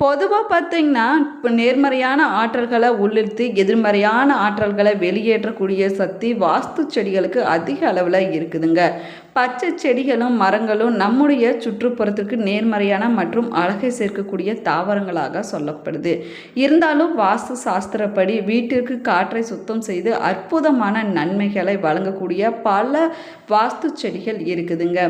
பொதுவாக பார்த்திங்கன்னா இப்போ நேர்மறையான ஆற்றல்களை உள்ளிழுத்து எதிர்மறையான ஆற்றல்களை வெளியேற்றக்கூடிய சக்தி வாஸ்து செடிகளுக்கு அதிக அளவில் இருக்குதுங்க. பச்சை செடிகளும் மரங்களும் நம்முடைய சுற்றுப்புறத்துக்கு நேர்மறையான மற்றும் அழகை சேர்க்கக்கூடிய தாவரங்களாக சொல்லப்படுது. இருந்தாலும் வாஸ்து சாஸ்திரப்படி வீட்டிற்கு காற்றை சுத்தம் செய்து அற்புதமான நன்மைகளை வழங்கக்கூடிய பல வாஸ்து செடிகள் இருக்குதுங்க.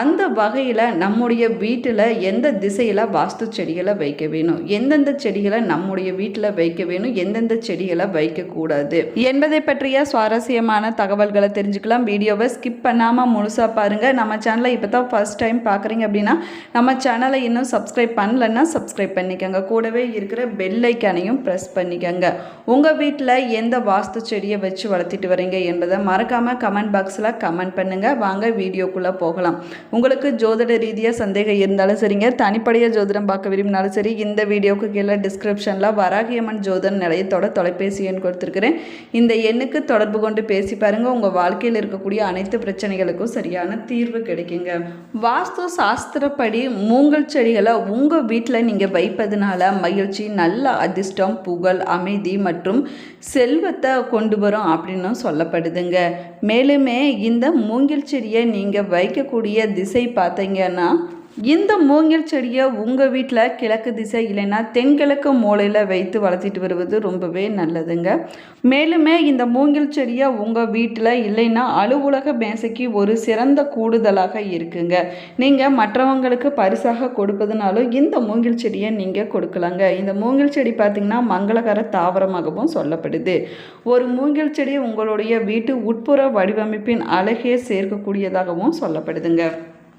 அந்த வகையில் நம்முடைய வீட்டில் எந்த திசையில் வாஸ்து செடிகளை வைக்க வேணும்? எந்தெந்த செடிகளை நம்முடைய வீட்டில் வைக்க வேணும்? எந்தெந்த செடிகளை வைக்கக்கூடாது? என்பதை பற்றிய சுவாரஸ்யமான தகவல்களை தெரிஞ்சுக்கலாம். வீடியோவை ஸ்கிப் பண்ணாமல் முழுசாக பாருங்கள் நம்ம சேனலை இப்போ தான் ஃபஸ்ட் டைம் பார்க்குறீங்க அப்படின்னா நம்ம சேனலை இன்னும் சப்ஸ்கிரைப் பண்ணலன்னா சப்ஸ்கிரைப் பண்ணிக்கோங்க. கூடவே இருக்கிற பெல் ஐக்கானையும் ப்ரெஸ் பண்ணிக்கோங்க. உங்கள் வீட்டில் எந்த வாஸ்து செடியை வச்சு வளர்த்திட்டு வரீங்க என்பதை மறக்காமல் கமெண்ட் பாக்ஸில் கமெண்ட் பண்ணுங்கள் வாங்க வீடியோக்குள்ளே போகலாம். உங்களுக்கு ஜோதிட ரீதியாக சந்தேகம் இருந்தாலும் சரிங்க. தனிப்படையாக ஜோதிடம் பார்க்க விரும்பினாலும் சரி இந்த வீடியோவுக்கு கீழே டிஸ்கிரிப்ஷனில் வராகியம்மன் ஜோதன் நிலையத்தோட தொலைபேசி எண் கொடுத்துருக்குறேன். இந்த எண்ணுக்கு தொடர்பு கொண்டு பேசி பாருங்கள் உங்கள் வாழ்க்கையில் இருக்கக்கூடிய அனைத்து பிரச்சனைகளுக்கும் சரியான தீர்வு கிடைக்குங்க. வாஸ்து சாஸ்திரப்படி மூங்கல் செடிகளை உங்கள் வீட்டில் நீங்கள் வைப்பதனால மகிழ்ச்சி நல்ல அதிர்ஷ்டம் புகழ் அமைதி மற்றும் செல்வத்தை கொண்டு வரும் அப்படின்னு சொல்லப்படுதுங்க. மேலுமே இந்த மூங்கில் செடியை நீங்கள் வைக்கக்கூடிய திசை பார்த்தீங்கன்னா இந்த மூங்கில் செடியை உங்கள் வீட்டில் கிழக்கு திசை இல்லைன்னா தென்கிழக்கு மூலையில் வைத்து வளர்த்திட்டு வருவது ரொம்பவே நல்லதுங்க. மேலுமே இந்த மூங்கில் செடியை உங்கள் வீட்டில் இல்லைன்னா அலுவலக மேசைக்கு ஒரு சிறந்த கூடுதலாக இருக்குங்க. நீங்கள் மற்றவங்களுக்கு பரிசாக கொடுப்பதுனாலும் இந்த மூங்கில் செடியை நீங்கள் கொடுக்கலாங்க. இந்த மூங்கில் செடி பார்த்திங்கன்னா மங்களகர தாவரமாகவும் சொல்லப்படுது. ஒரு மூங்கில் செடி உங்களுடைய வீட்டு உட்புற வடிவமைப்பின் அழகே சேர்க்கக்கூடியதாகவும் சொல்லப்படுதுங்க.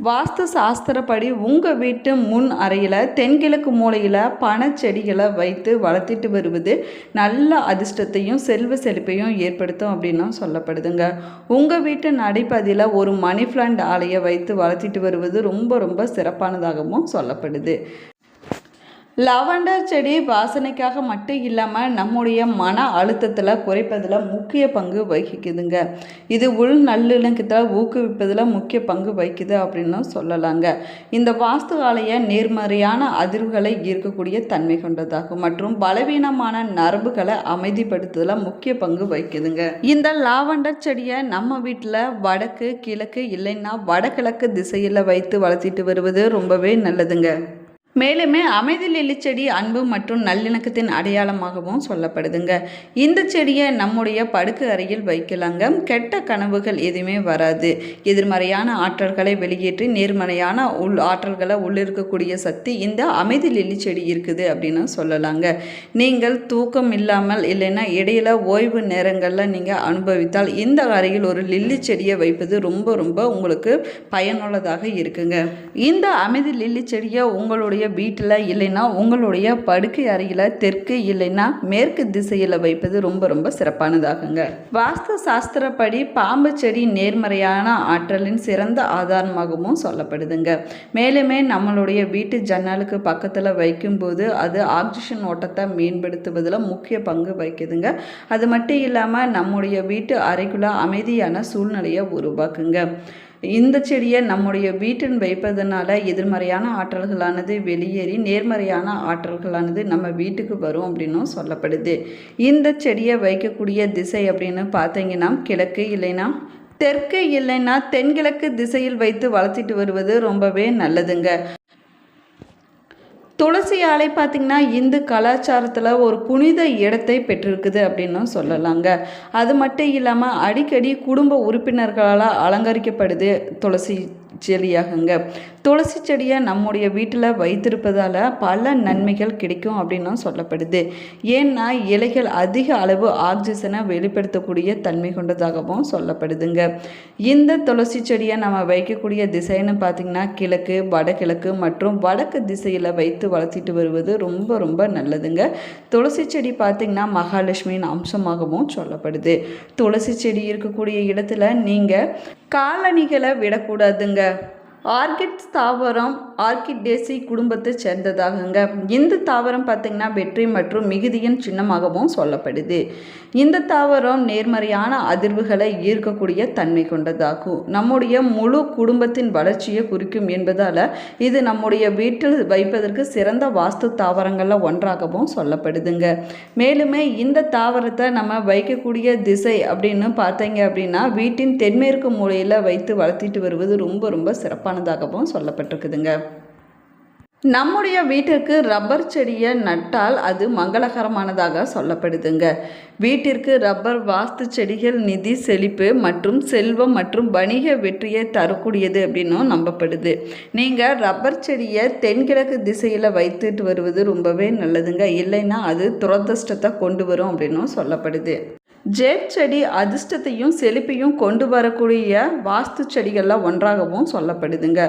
வாஸ்து சாஸ்திரப்படி உங்கள் வீட்டு முன் அறையில் தென்கிழக்கு மூலையில் பனச்செடிகளை வைத்து வளர்த்திட்டு வருவது நல்ல அதிர்ஷ்டத்தையும் செல்வ செழிப்பையும் ஏற்படுத்தும் அப்படின்னும் சொல்லப்படுதுங்க. உங்கள் வீட்டு நடைப்பதியில் ஒரு மணி பிளான்ட் ஆலையை வைத்து வளர்த்திட்டு வருவது ரொம்ப ரொம்ப சிறப்பானதாகவும் சொல்லப்படுது. லவண்டர் செடி வாசனைக்காக மட்டும் இல்லாமல் நம்முடைய மன அழுத்தத்தில் குறைப்பதில் முக்கிய பங்கு வகிக்குதுங்க. இது உள் நல்லிணக்கத்தில் ஊக்குவிப்பதில் முக்கிய பங்கு வகிக்குது அப்படின்னு சொல்லலாங்க. இந்த வாஸ்து ஆலய நேர்மறையான அதிர்வுகளை ஈர்க்கக்கூடிய தன்மை கொண்டதாகும். மற்றும் பலவீனமான நரம்புகளை அமைதிப்படுத்துதல முக்கிய பங்கு வகிக்குதுங்க. இந்த லாவண்டர் செடியை நம்ம வீட்டில் வடக்கு கிழக்கு இல்லைன்னா வடகிழக்கு திசையில் வைத்து வளர்த்திட்டு வருவது ரொம்பவே நல்லதுங்க. மேலுமே அமைதி லில்லி செடி அன்பு மற்றும் நல்லிணக்கத்தின் அடையாளமாகவும் சொல்லப்படுதுங்க. இந்த செடியை நம்முடைய படுக்கு அறையில் வைக்கலாங்க. கெட்ட கனவுகள் எதுவுமே வராது. எதிர்மறையான ஆற்றல்களை வெளியேற்றி நேர்மறையான உள் ஆற்றல்களை உள்ளிருக்கக்கூடிய சக்தி இந்த அமைதி லில்லி செடி இருக்குது அப்படின்னு சொல்லலாங்க. நீங்கள் தூக்கம் இல்லாமல் இல்லைன்னா இடையில ஓய்வு நேரங்களில் நீங்கள் அனுபவித்தால் இந்த அறையில் ஒரு லில்லி செடியை வைப்பது ரொம்ப ரொம்ப உங்களுக்கு பயனுள்ளதாக இருக்குங்க. இந்த அமைதி லில்லி செடியை உங்களுடைய வீட்டில் இல்லைன்னா உங்களுடைய படுக்கை அறையில் தெற்கு இல்லைன்னா மேற்கு திசையில் வைப்பது ரொம்ப ரொம்ப சிறப்பானதாகுங்க. வாஸ்து சாஸ்திரப்படி பாம்பு செடி நேர்மறையான ஆற்றலின் சிறந்த ஆதாரமாகவும் சொல்லப்படுதுங்க. மேலுமே நம்மளுடைய வீட்டு ஜன்னலுக்கு பக்கத்தில் வைக்கும்போது அது ஆக்சிஜன் ஓட்டத்தை மேம்படுத்துவதில் முக்கிய பங்கு வகிக்குதுங்க. அது மட்டும் இல்லாமல் நம்முடைய வீட்டு அறைக்குள்ள அமைதியான சூழ்நிலையை உருவாக்குங்க. இந்த செடியை நம்முடைய வீட்டின் வைப்பதனால எதிர்மறையான ஆற்றல்களானது வெளியேறி நேர்மறையான ஆற்றல்களானது நம்ம வீட்டுக்கு வரும் அப்படின்னும் சொல்லப்படுது. இந்த செடியை வைக்கக்கூடிய திசை அப்படின்னு பார்த்தீங்கன்னா கிழக்கு இல்லைன்னா தெற்கு இல்லைன்னா தென்கிழக்கு திசையில் வைத்து வளர்த்திட்டு வருவது ரொம்பவே நல்லதுங்க. துளசி ஆலை பார்த்திங்கன்னா இந்து கலாச்சாரத்தில் ஒரு புனித இடத்தை பெற்றிருக்குது அப்படின்னும் சொல்லலாங்க. அது மட்டும் இல்லாமல் அடிக்கடி குடும்ப உறுப்பினர்களால் அலங்கரிக்கப்படுது துளசி செடியாகுங்க. துளசி செடியை நம்முடைய வீட்டில் வைத்திருப்பதால் பல நன்மைகள் கிடைக்கும் அப்படின்னும் சொல்லப்படுது. ஏன்னா இலைகள் அதிக அளவு ஆக்சிஜனை வெளிப்படுத்தக்கூடிய தன்மை கொண்டதாகவும் சொல்லப்படுதுங்க. இந்த துளசி செடியை நம்ம வைக்கக்கூடிய திசைன்னு பார்த்திங்கன்னா கிழக்கு வடகிழக்கு மற்றும் வடக்கு திசையில் வைத்து வளர்த்திட்டு வருவது ரொம்ப ரொம்ப நல்லதுங்க. துளசி செடி பார்த்திங்கன்னா மகாலட்சுமியின் அம்சமாகவும் சொல்லப்படுது. துளசி செடி இருக்கக்கூடிய இடத்துல நீங்கள் காலணிகளை விடக்கூடாதுங்க. பண்ணுங்கள் ஆர்கிட் தாவரம் ஆர்கிடேசி குடும்பத்தை சேர்ந்ததாகுங்க. இந்த தாவரம் பார்த்திங்கன்னா வெற்றி மற்றும் மிகுதியின் சின்னமாகவும் சொல்லப்படுது. இந்த தாவரம் நேர்மறையான அதிர்வுகளை ஈர்க்கக்கூடிய தன்மை கொண்டதாகும். நம்முடைய முழு குடும்பத்தின் வளர்ச்சியை குறிக்கும் என்பதால் இது நம்முடைய வீட்டில் வைப்பதற்கு சிறந்த வாஸ்து தாவரங்களில் ஒன்றாகவும் சொல்லப்படுதுங்க. மேலுமே இந்த தாவரத்தை நம்ம வைக்கக்கூடிய திசை அப்படின்னு பார்த்தீங்க அப்படின்னா வீட்டின் தென்மேற்கு மூலையில் வைத்து வளர்த்திட்டு வருவது ரொம்ப ரொம்ப சிறப்பான சிறப்பானதாகவும் சொல்லப்பட்டிருக்குதுங்க. நம்முடைய வீட்டிற்கு ரப்பர் செடியை நட்டால் அது மங்களகரமானதாக சொல்லப்படுதுங்க. வீட்டிற்கு ரப்பர் வாஸ்து செடிகள் நிதி செழிப்பு மற்றும் செல்வம் மற்றும் வணிக வெற்றியை தரக்கூடியது அப்படின்னும் நம்பப்படுது. நீங்கள் ரப்பர் செடியை தென்கிழக்கு திசையில் வைத்துட்டு வருவது ரொம்பவே நல்லதுங்க. இல்லைன்னா அது துரதிருஷ்டத்தை கொண்டு வரும் அப்படின்னும் சொல்லப்படுது. ஜேட் செடி அதிர்ஷ்டத்தையும் செழிப்பையும் கொண்டு வரக்கூடிய வாஸ்து செடிகளில் ஒன்றாகவும் சொல்லப்படுதுங்க.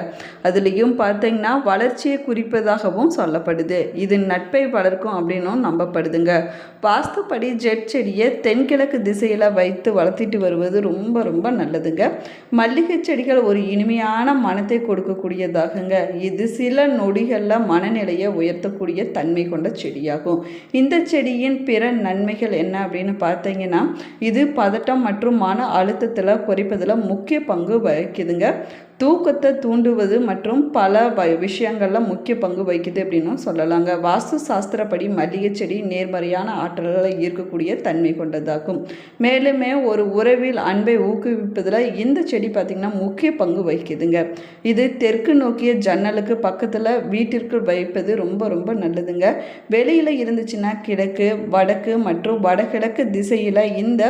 அதுலேயும் பார்த்தீங்கன்னா வளர்ச்சியை குறிப்பதாகவும் சொல்லப்படுது. இது நட்பை வளர்க்கும் அப்படின்னும் நம்பப்படுதுங்க. வாஸ்துப்படி ஜெட் செடியை தென்கிழக்கு திசையில் வைத்து வளர்த்திட்டு வருவது ரொம்ப ரொம்ப நல்லதுங்க. மல்லிகை செடிகள் ஒரு இனிமையான மனத்தை கொடுக்கக்கூடியதாகுங்க. இது சில நொடிகளில் மனநிலையை உயர்த்தக்கூடிய தன்மை கொண்ட செடியாகும். இந்த செடியின் பிற நன்மைகள் என்ன அப்படின்னு பார்த்தீங்கன்னா இது பதட்டம் மற்றும் மன அழுத்தத்தில் குறைப்பதில் முக்கிய பங்கு வகிக்குதுங்க. தூக்கத்தை தூண்டுவது மற்றும் பல வ விஷயங்களில் முக்கிய பங்கு வகிக்குது அப்படின்னும் சொல்லலாங்க. வாஸ்து சாஸ்திரப்படி மல்லிகை செடி நேர்மறையான ஆற்றல்களை ஈர்க்கக்கூடிய தன்மை கொண்டதாகும். மேலுமே ஒரு உறவில் அன்பை ஊக்குவிப்பதில் இந்த செடி பார்த்திங்கன்னா முக்கிய பங்கு வகிக்குதுங்க. இது தெற்கு நோக்கிய ஜன்னலுக்கு பக்கத்தில் வீட்டிற்கு வைப்பது ரொம்ப ரொம்ப நல்லதுங்க. வெளியில் இருந்துச்சுன்னா கிழக்கு வடக்கு மற்றும் வடகிழக்கு திசையில் இந்த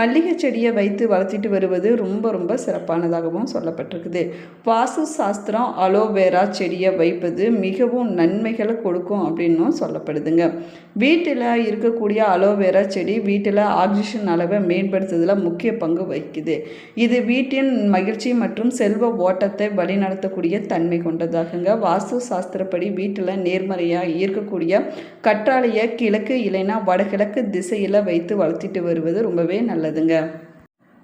மல்லிகை செடியை வைத்து வளர்த்திட்டு வருவது ரொம்ப ரொம்ப சிறப்பானதாகவும் சொல்லப்பட்டிருக்குது. வாசு சாஸ்திரம் அலோவேரா செடியை வைப்பது மிகவும் நன்மைகளை கொடுக்கும் அப்படின்னும் சொல்லப்படுதுங்க. வீட்டில் இருக்கக்கூடிய அலோவேரா செடி வீட்டில் ஆக்சிஜன் அளவை மேம்படுத்துறதுல முக்கிய பங்கு வகிக்குது. இது வீட்டின் மகிழ்ச்சி மற்றும் செல்வ ஓட்டத்தை வழிநடத்தக்கூடிய தன்மை கொண்டதாகுங்க. வாஸ்து சாஸ்திரப்படி வீட்டில் நேர்மறையாக ஈர்க்கக்கூடிய கற்றாழையை கிழக்கு இல்லைன்னா வடகிழக்கு திசையில் வைத்து வளர்த்திட்டு வருவது ரொம்பவே நல்லதுங்க.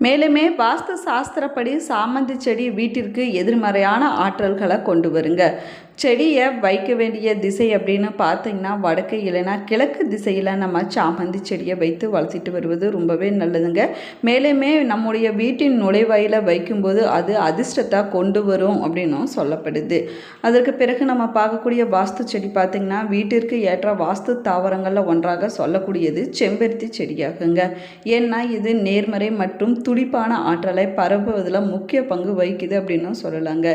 மேலுமே வாஸ்து சாஸ்திரப்படி சாமந்தி செடி வீட்டிற்கு எதிர்மறையான ஆற்றல்களை கொண்டு வருங்க. செடியை வைக்க வேண்டிய திசை அப்படின்னு பார்த்தீங்கன்னா வடக்கு இல்லைன்னா கிழக்கு திசையில் நம்ம சாமந்தி செடியை வைத்து வளர்த்திட்டு வருவது ரொம்பவே நல்லதுங்க. மேலுமே நம்முடைய வீட்டின் நுழைவாயில் வைக்கும்போது அது அதிர்ஷ்டத்தை கொண்டு வரும் அப்படின்னும் சொல்லப்படுது. அதற்கு பிறகு நம்ம பார்க்கக்கூடிய வாஸ்து செடி பார்த்திங்கன்னா வீட்டிற்கு ஏற்ற வாஸ்து தாவரங்களில் ஒன்றாக சொல்லக்கூடியது செம்பருத்தி செடியாகுங்க. ஏன்னா இது நேர்மறை மற்றும் துடிப்பான ஆற்றலை பரப்புவதில் முக்கிய பங்கு வகிக்குது அப்படின்னும் சொல்லலாங்க.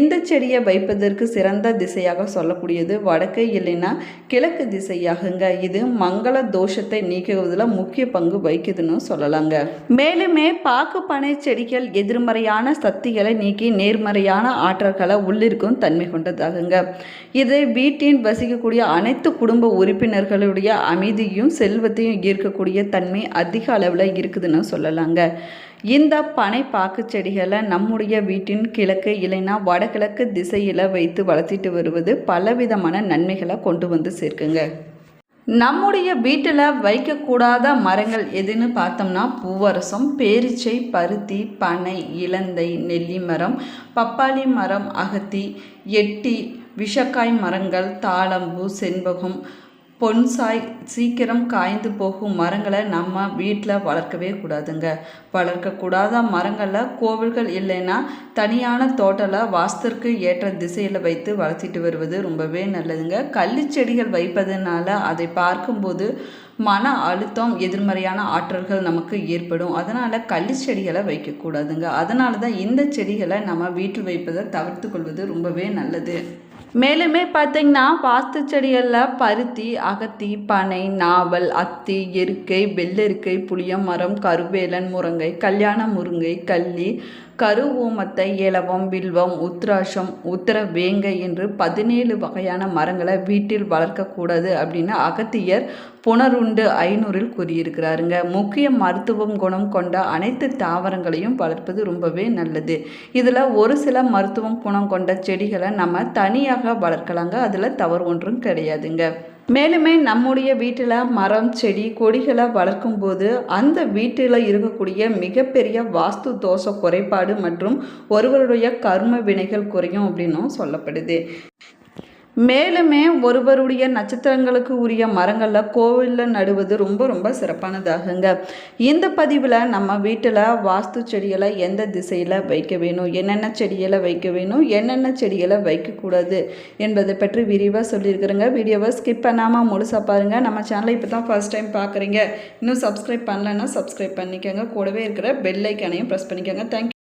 இந்த செடியை வைப்பதற்கு சிறந்த திசையாக சொல்லக்கூடியது. வடக்கு இல்லைன்னா கிழக்கு திசையாகுங்க. இது மங்கள தோஷத்தை நீக்குவதில் முக்கிய பங்கு வகிக்குதுன்னு சொல்லலாங்க. மேலுமே பாக்கு பனை செடிகள் எதிர்மறையான சக்திகளை நீக்கி நேர்மறையான ஆற்றல்களை உள்ளிருக்கும் தன்மை கொண்டதாகுங்க. இது வீட்டின் வசிக்கக்கூடிய அனைத்து குடும்ப உறுப்பினர்களுடைய அமைதியும் செல்வத்தையும் ஈர்க்கக்கூடிய தன்மை அதிக அளவில் இருக்குதுன்னு சொல்லலாங்க. இந்த பனை பாக்கு செடிகளை நம்முடைய வீட்டின் கிழக்கு இல்லைன்னா வடகிழக்கு திசையில் வைத்து வளர்த்திட்டு வருவது பலவிதமான நன்மைகளை கொண்டு வந்து சேர்க்குங்க. நம்முடைய வீட்டில் வைக்கக்கூடாத மரங்கள் எதுன்னு பார்த்தோம்னா பூவரசம் பேரிச்சை பருத்தி பனை இலந்தை நெல்லி மரம் பப்பாளி மரம் அகத்தி எட்டி விஷக்காய் மரங்கள் தாளம்பூ செண்பகம் பொன்சாய் சீக்கிரம் காய்ந்து போகும் மரங்களை நம்ம வீட்டில் வளர்க்கவே கூடாதுங்க. வளர்க்கக்கூடாத மரங்களில் கோவில்கள் இல்லைன்னா தனியான தோட்டலை வாஸ்திற்கு ஏற்ற திசையில் வைத்து வளர்த்திட்டு வருவது ரொம்பவே நல்லதுங்க. கள்ளிச்செடிகள் வைப்பதனால அதை பார்க்கும்போது மன அழுத்தம் எதிர்மறையான ஆற்றல்கள் நமக்கு ஏற்படும். அதனால் கள்ளி செடிகளை வைக்கக்கூடாதுங்க அதனால தான் இந்த செடிகளை நம்ம வீட்டில் வைப்பதை தவிர்த்து கொள்வது ரொம்பவே நல்லது. மேலுமே பார்த்தீங்கன்னா வாஸ்து செடிகளில் பருத்தி அகத்தி பனை நாவல் அத்தி எருக்கை வெள்ளெருக்கை புளியமரம் மரம் கருவேலன் முருங்கை கல்யாண முருங்கை கள்ளி கரு ஓமத்தை ஏலவம் வில்வம் உத்ராஷம் உத்தர வேங்கை என்று பதினேழு வகையான மரங்களை வீட்டில் வளர்க்கக்கூடாது அப்படின்னு அகத்தியர் புனருண்டு ஐநூறில் கூறியிருக்கிறாருங்க. முக்கிய மருத்துவம் குணம் கொண்ட அனைத்து தாவரங்களையும் வளர்ப்பது ரொம்பவே நல்லது. இதில் ஒரு சில மருத்துவம் குணம் கொண்ட செடிகளை நம்ம தனியாக வளர்க்கலாங்க. அதில் தவறு ஒன்றும் கிடையாதுங்க. மேலுமே நம்முடைய வீட்டில் மரம் செடி கொடிகளை வளர்க்கும் போது அந்த வீட்டில் இருக்கக்கூடிய மிகப்பெரிய வாஸ்து தோஷ குறைபாடு மற்றும் ஒருவருடைய கர்ம வினைகள் குறையும் அப்படின்னும் சொல்லப்படுது. மேலுமே ஒருவருடைய நட்சத்திரங்களுக்கு உரிய மரங்களில் கோவிலில் நடுவது ரொம்ப ரொம்ப சிறப்பானதாகுங்க. இந்த பதிவில் நம்ம வீட்டில் வாஸ்து செடிகளை எந்த திசையில் வைக்க வேணும் என்னென்ன செடிகளை வைக்க வேணும் என்னென்ன செடிகளை வைக்கக்கூடாது என்பதை பற்றி விரிவாக சொல்லியிருக்கிறேங்க. வீடியோவை ஸ்கிப் பண்ணாமல் முழுசாக பாருங்கள் நம்ம சேனலை இப்போ தான் ஃபர்ஸ்ட் டைம் பார்க்குறீங்க இன்னும் சப்ஸ்கிரைப் பண்ணலன்னா சப்ஸ்கிரைப் பண்ணிக்கோங்க. கூடவே இருக்கிற பெல் ஐக்கானையும் ப்ரெஸ் பண்ணிக்கோங்க. தேங்க்யூ